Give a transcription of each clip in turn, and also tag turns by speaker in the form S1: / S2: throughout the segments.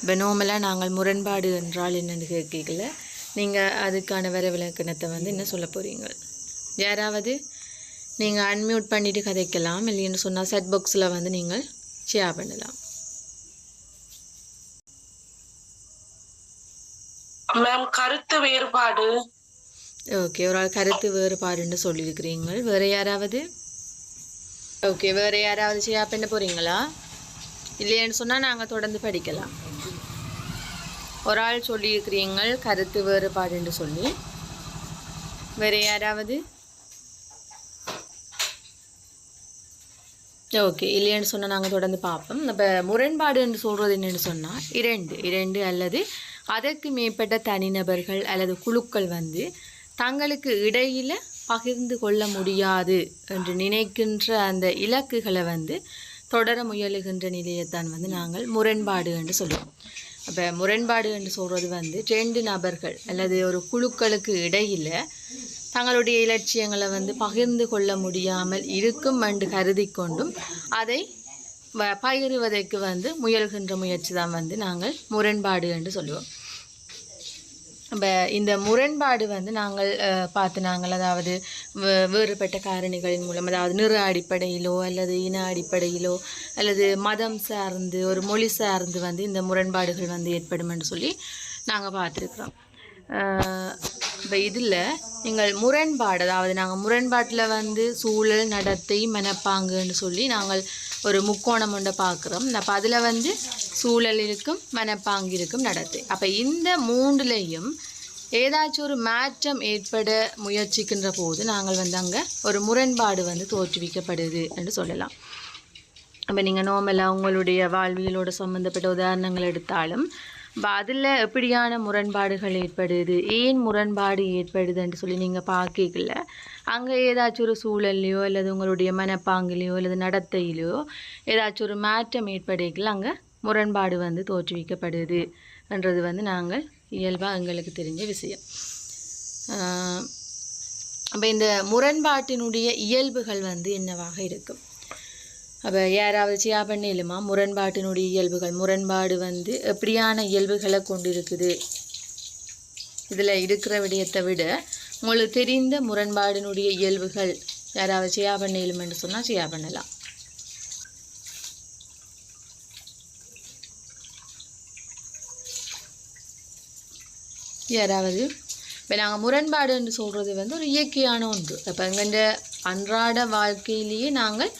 S1: இப்போ நார்மலாக நாங்கள் முரண்பாடு என்றால் என்னென்னு கேட்கல. நீங்கள் அதுக்கான வர விளக்கணத்தை வந்து என்ன சொல்ல போகிறீங்க யாராவது நீங்கள் அன்மியூட் பண்ணிவிட்டு கதைக்கலாம் இல்லைன்னு சொன்னால் செட் பாக்ஸில் வந்து நீங்கள் ஷேர் பண்ணலாம்.
S2: மேம் கருத்து வேறுபாடு.
S1: ஓகே ஒரு ஆள் கருத்து வேறுபாடுன்னு சொல்லியிருக்கிறீங்க வேறு யாராவது? ஓகே வேறு யாராவது ஷேர் பண்ண போகிறீங்களா இல்லைன்னு சொன்னால் நாங்கள் தொடர்ந்து படிக்கலாம். ஒரு ஆள் சொல்லியிருக்கிறீங்கள் கருத்து வேறுபாடுன்னு சொல்லி. வேறு யாராவது? ஓகே இல்லைன்னு சொன்னால் நாங்கள் தொடர்ந்து பார்ப்போம். இப்போ முரண்பாடுன்னு சொல்கிறது என்னென்னு சொன்னால் இரண்டு இரண்டு அல்லது அதற்கு மேற்பட்ட தனிநபர்கள் அல்லது குழுக்கள் வந்து தங்களுக்கு இடையில் பகிர்ந்து கொள்ள முடியாது என்று நினைக்கின்ற அந்த இலக்குகளை வந்து தொடர முயலுகின்ற நிலையைத்தான் வந்து நாங்கள் முரண்பாடு என்று சொல்லுவோம். அப்போ முரண்பாடு என்று சொல்கிறது வந்து ரெண்டு நபர்கள் அல்லது ஒரு குழுக்களுக்கு இடையில் தங்களுடைய இலட்சியங்களை வந்து பகிர்ந்து கொள்ள முடியாமல் இருக்கும் என்று கருதி கொண்டும் அதை பகிர்வதற்கு வந்து முயல்கின்ற முயற்சி தான் வந்து நாங்கள் முரண்பாடு என்று சொல்லுவோம். நம்ம இந்த முரண்பாடு வந்து நாங்கள் பார்த்து நாங்கள் அதாவது வே- வேறுபட்ட காரணிகளின் மூலம் அதாவது நிற அடிப்படையிலோ அல்லது இன அடிப்படையிலோ அல்லது மதம் சார்ந்து ஒரு மொழி சார்ந்து வந்து இந்த முரண்பாடுகள் வந்து ஏற்படும் என்று சொல்லி நாங்கள் பார்த்துருக்குறோம். இப்போ இதில் நீங்கள் முரண்பாடு அதாவது நாங்கள் முரண்பாட்டில் வந்து சூழல் நடத்தை மனப்பாங்குன்னு சொல்லி நாங்கள் ஒரு முக்கோணம் ஒன்றை பார்க்குறோம். அப்போ அதில் வந்து சூழல் மனப்பாங்கிற்கும் நடத்தை. அப்போ இந்த மூன்றுலேயும் ஏதாச்சும் ஒரு மாற்றம் ஏற்பட முயற்சிக்கின்ற போது நாங்கள் வந்து அங்கே ஒரு முரண்பாடு வந்து தோற்றுவிக்கப்படுது என்று சொல்லலாம். அப்போ நீங்கள் நார்மலாக உங்களுடைய வாழ்வியலோட சம்மந்தப்பட்ட உதாரணங்கள் எடுத்தாலும் இப்போ அதில் எப்படியான முரண்பாடுகள் ஏற்படுது ஏன் முரண்பாடு ஏற்படுதுன்னு சொல்லி நீங்கள் பார்க்கல அங்கே ஏதாச்சும் ஒரு சூழல்லையோ அல்லது உங்களுடைய மனப்பாங்கிலையோ அல்லது நடத்தையிலையோ ஏதாச்சும் ஒரு மாற்றம் ஏற்படுகல அங்கே முரண்பாடு வந்து தோற்றுவிக்கப்படுது என்றது வந்து நாங்கள் இயல்பாக எங்களுக்கு தெரிஞ்ச விஷயம். அப்போ இந்த முரண்பாட்டினுடைய இயல்புகள் வந்து என்னவாக இருக்கும்? அப்போ யாராவது சியா பண்ணிலுமா? முரண்பாட்டினுடைய இயல்புகள் முரண்பாடு வந்து எப்படியான இயல்புகளை கொண்டிருக்குது? இதில் இருக்கிற விடயத்தை விட உங்களுக்கு தெரிந்த முரண்பாடினுடைய இயல்புகள் யாராவது சியா பண்ணிலுமென்று சொன்னால் சியா பண்ணலாம். யாராவது இப்போ நாங்கள் முரண்பாடு என்று சொல்கிறது வந்து ஒரு இயற்கையான ஒன்று. அப்போ எங்கள்கிட்ட அன்றாட வாழ்க்கையிலேயே நாங்கள்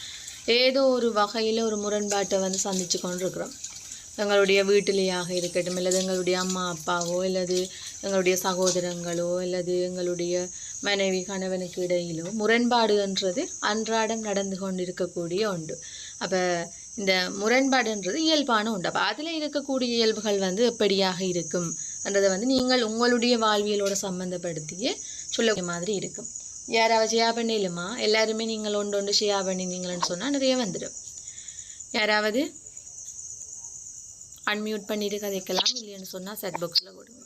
S1: ஏதோ ஒரு வகையில் ஒரு முரண்பாட்டை வந்து சந்தித்து கொண்டிருக்கிறோம். எங்களுடைய வீட்டிலேயாக இருக்கட்டும் இல்லது எங்களுடைய அம்மா அப்பாவோ அல்லது எங்களுடைய சகோதரங்களோ அல்லது எங்களுடைய மனைவி கணவனுக்கு இடையிலோ முரண்பாடுன்றது அன்றாடம் நடந்து கொண்டு இருக்கக்கூடிய ஒன்று. அப்போ இந்த முரண்பாடுன்றது இயல்பான உண்டு அப்போ அதில் இருக்கக்கூடிய இயல்புகள் வந்து எப்படியாக இருக்கும்? என்றதை வந்து நீங்கள் உங்களுடைய வாழ்வியலோட சம்மந்தப்படுத்தியே சொல்ல மாதிரி இருக்கும். யாராவது ஷேர் பண்ணிடலுமா? எல்லாருமே நீங்கள் ஒன்று ஒன்று ஷேர் பண்ணியிருந்தீங்கன்னு சொன்னால் நிறைய வந்துடும். யாராவது அன்மியூட் பண்ணிட்டு கதைக்கலாம் இல்லைன்னு சொன்னால் செட் பாக்ஸில் கொடுங்க.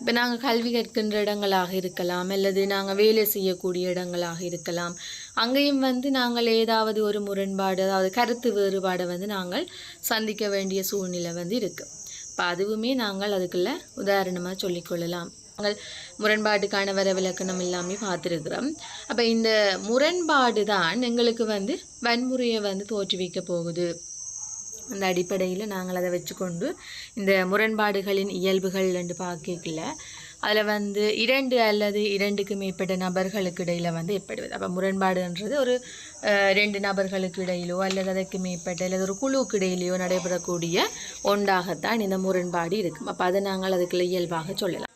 S1: இப்போ நாங்கள் கல்வி கற்கின்ற இடங்களாக இருக்கலாம் அல்லது நாங்கள் வேலை செய்யக்கூடிய இடங்களாக இருக்கலாம். அங்கேயும் வந்து நாங்கள் ஏதாவது ஒரு முரண்பாடு அதாவது கருத்து வேறுபாடை வந்து நாங்கள் சந்திக்க வேண்டிய சூழ்நிலை வந்து இருக்குது இப்போ அதுவுமே நாங்கள் அதுக்குள்ள உதாரணமாக சொல்லிக்கொள்ளலாம். நாங்கள் முரண்பாட்டுக்கான வர விளக்கணம் எல்லாமே பார்த்துருக்குறோம். அப்போ இந்த முரண்பாடு தான் எங்களுக்கு வந்து வன்முறையை வந்து தோற்றுவிக்க போகுது. அந்த அடிப்படையில் நாங்கள் அதை வச்சுக்கொண்டு இந்த முரண்பாடுகளின் இயல்புகள் என்று பார்க்கல அதில் வந்து இரண்டு அல்லது இரண்டுக்கு மேற்பட்ட நபர்களுக்கு இடையில் வந்து ஏற்படுவது. அப்போ முரண்பாடுன்றது ஒரு ரெண்டு நபர்களுக்கு இடையிலோ அல்லது அதற்கு மேற்பட்ட அல்லது ஒரு குழுவுக்கு இடையிலையோ நடைபெறக்கூடிய ஒன்றாகத்தான் இந்த முரண்பாடு இருக்கும். அப்போ அதை நாங்கள் அதுக்குள்ள இயல்பாக சொல்லலாம்.